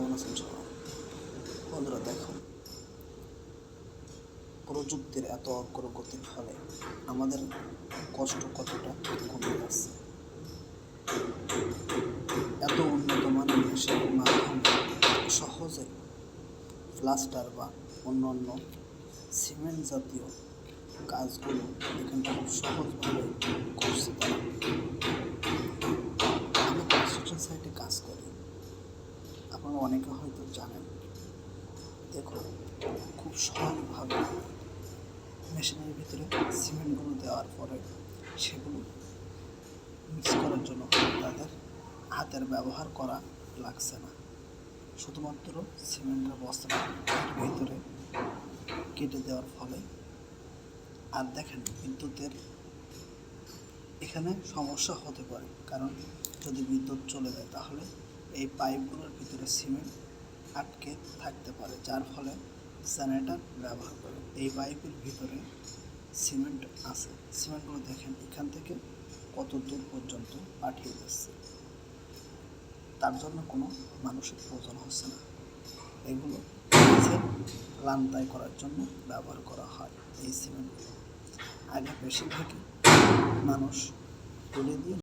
কেমন আছেন সবাই? বন্ধুরা, দেখো। প্রযুক্তির এত অগ্রগতির ফলে আমাদের কষ্ট কতটা কমে গেছে। এত উন্নত মানের মেশিনের মাধ্যমে সহজে প্লাস্টার বা অন্য অন্য সিমেন্ট জাতীয় কাজগুলো এখানটা খুব সহজভাবে করছে তারা আপনারা অনেকে হয়তো জানেন। দেখুন খুব সহজভাবে মেশিনের ভিতরে সিমেন্টগুলো দেওয়ার পরে সেগুলো মিক্স করার জন্য তাদের হাতের ব্যবহার করা লাগছে না। শুধুমাত্র সিমেন্টের বস্তাটা এর ভিতরে কেটে দেওয়ার ফলে। আর দেখেন, বিদ্যুতের এখানে সমস্যা হতে পারে, কারণ যদি বিদ্যুৎ চলে যায় তাহলে এই পাইপগুলোর ভিতরে সিমেন্ট আটকে থাকতে পারে, যার ফলে জেনারেটর ব্যবহার করে। এই পাইপের ভিতরে সিমেন্ট আছে। সিমেন্টগুলো দেখেন, এখান থেকে কত দূর পর্যন্ত পাঠিয়ে দিচ্ছে। তার জন্য কোনো মানুষের প্রয়োজন হচ্ছে না। এগুলো লান্তাই করার জন্য ব্যবহার করা হয় এই সিমেন্টগুলো। আগে বেশিরভাগই মানুষ তুলে দিয়ে